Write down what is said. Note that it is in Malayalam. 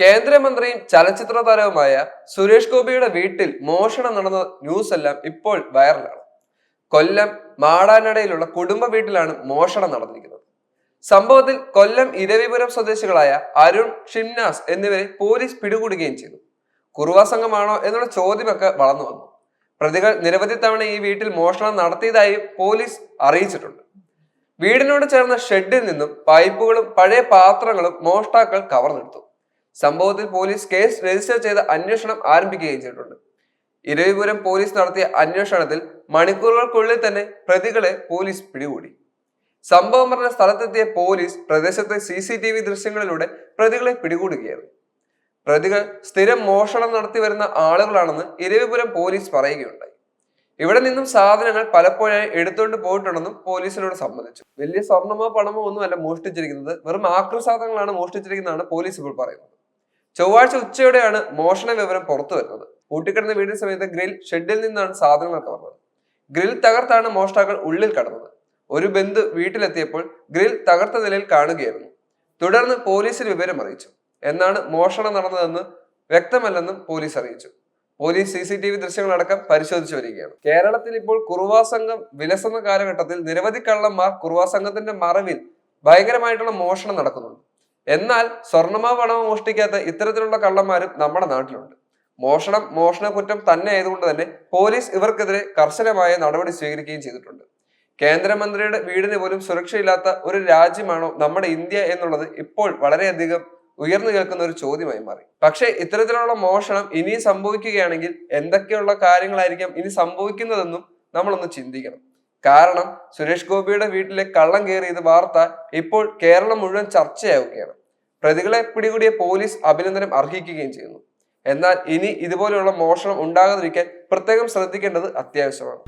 കേന്ദ്രമന്ത്രിയും ചലച്ചിത്ര താരവുമായ സുരേഷ് ഗോപിയുടെ വീട്ടിൽ മോഷണം നടന്ന ന്യൂസ് എല്ലാം ഇപ്പോൾ വൈറലാണ്. കൊല്ലം മാടാനടയിലുള്ള കുടുംബ വീട്ടിലാണ് മോഷണം നടന്നിരിക്കുന്നത്. സംഭവത്തിൽ കൊല്ലം ഇരവിപുരം സ്വദേശികളായ അരുൺ ഷിംനാസ് എന്നിവരെ പോലീസ് പിടികൂടുകയും ചെയ്തു. കുറുവ സംഘമാണോ എന്നുള്ള ചോദ്യമൊക്കെ വളർന്നു വന്നു. പ്രതികൾ നിരവധി തവണ ഈ വീട്ടിൽ മോഷണം നടത്തിയതായി പോലീസ് അറിയിച്ചിട്ടുണ്ട്. വീടിനോട് ചേർന്ന ഷെഡിൽ നിന്നും പൈപ്പുകളും പഴയ പാത്രങ്ങളും മോഷ്ടാക്കൾ കവർന്നെടുത്തു. സംഭവത്തിൽ പോലീസ് കേസ് രജിസ്റ്റർ ചെയ്ത് അന്വേഷണം ആരംഭിക്കുകയും ചെയ്തിട്ടുണ്ട്. ഇരവിപുരം പോലീസ് നടത്തിയ അന്വേഷണത്തിൽ മണിക്കൂറുകൾക്കുള്ളിൽ തന്നെ പ്രതികളെ പോലീസ് പിടികൂടി. സംഭവം പറഞ്ഞ സ്ഥലത്തെത്തിയ പോലീസ് പ്രദേശത്തെ സി സി ടി വി ദൃശ്യങ്ങളിലൂടെ പ്രതികളെ പിടികൂടുകയായിരുന്നു. പ്രതികൾ സ്ഥിരം മോഷണം നടത്തി വരുന്ന ആളുകളാണെന്ന് ഇരവിപുരം പോലീസ് പറയുകയുണ്ടായി. ഇവിടെ നിന്നും സാധനങ്ങൾ പലപ്പോഴായി എടുത്തുകൊണ്ട് പോയിട്ടുണ്ടെന്നും പോലീസിനോട് സമ്മതിച്ചു. വലിയ സ്വർണമോ പണമോ ഒന്നുമല്ല മോഷ്ടിച്ചിരിക്കുന്നത്. വെറും ആക്രസാധനങ്ങളാണ് മോഷ്ടിച്ചിരിക്കുന്നതാണ് പോലീസ് ഇപ്പോൾ പറയുന്നത്. ചൊവ്വാഴ്ച ഉച്ചയോടെയാണ് മോഷണ വിവരം പുറത്തു വരുന്നത്. പൂട്ടിക്കിടന്ന വീടിന് സമയത്ത് ഗ്രിൽ ഷെഡിൽ നിന്നാണ് സാധനങ്ങൾ കവർന്നത് ഗ്രിൽ തകർത്താണ് മോഷ്ടാക്കൾ ഉള്ളിൽ കടന്നത്. ഒരു ബന്ധു വീട്ടിലെത്തിയപ്പോൾ ഗ്രിൽ തകർത്ത നിലയിൽ കാണുകയായിരുന്നു. തുടർന്ന് പോലീസിൽ വിവരം അറിയിച്ചു. എന്നാണ് മോഷണം നടന്നതെന്ന് വ്യക്തമല്ലെന്നും പോലീസ് അറിയിച്ചു. Police C C T V ദൃശ്യങ്ങളടക്കം പരിശോധിച്ചു വരികയാണ്. കേരളത്തിൽ ഇപ്പോൾ കുറുവാ സംഘം വിലസുന്ന കാലഘട്ടത്തിൽ നിരവധി കള്ളന്മാർ കുറുവാ സംഘത്തിന്റെ മറവിൽ ഭയങ്കരമായിട്ടുള്ള മോഷണം നടക്കുന്നുണ്ട്. എന്നാൽ സ്വർണമോ പണമോ മോഷ്ടിക്കാത്ത ഇത്തരത്തിലുള്ള കള്ളന്മാരും നമ്മുടെ നാട്ടിലുണ്ട്. മോഷണം മോഷണ കുറ്റം തന്നെ ആയതുകൊണ്ട് തന്നെ പോലീസ് ഇവർക്കെതിരെ കർശനമായ നടപടി സ്വീകരിക്കുകയും ചെയ്തിട്ടുണ്ട്. കേന്ദ്രമന്ത്രിയുടെ വീടിന് പോലും സുരക്ഷയില്ലാത്ത ഒരു രാജ്യമാണോ നമ്മുടെ ഇന്ത്യ എന്നുള്ളത് ഇപ്പോൾ വളരെയധികം ഉയർന്നു കേൾക്കുന്ന ഒരു ചോദ്യമായി മാറി. പക്ഷേ ഇത്തരത്തിലുള്ള മോഷണം ഇനി സംഭവിക്കുകയാണെങ്കിൽ എന്തൊക്കെയുള്ള കാര്യങ്ങളായിരിക്കാം ഇനി സംഭവിക്കുന്നതെന്നും നമ്മളൊന്ന് ചിന്തിക്കണം. കാരണം സുരേഷ് ഗോപിയുടെ വീട്ടിലെ കള്ളം കയറിയത് വാർത്ത ഇപ്പോൾ കേരളം മുഴുവൻ ചർച്ചയാവുകയാണ്. പ്രതികളെ പിടികൂടിയ പോലീസ് അഭിനന്ദനം അർഹിക്കുകയും ചെയ്യുന്നു. എന്നാൽ ഇനി ഇതുപോലെയുള്ള മോഷണം ഉണ്ടാകാതിരിക്കാൻ പ്രത്യേകം ശ്രദ്ധിക്കേണ്ടത് അത്യാവശ്യമാണ്.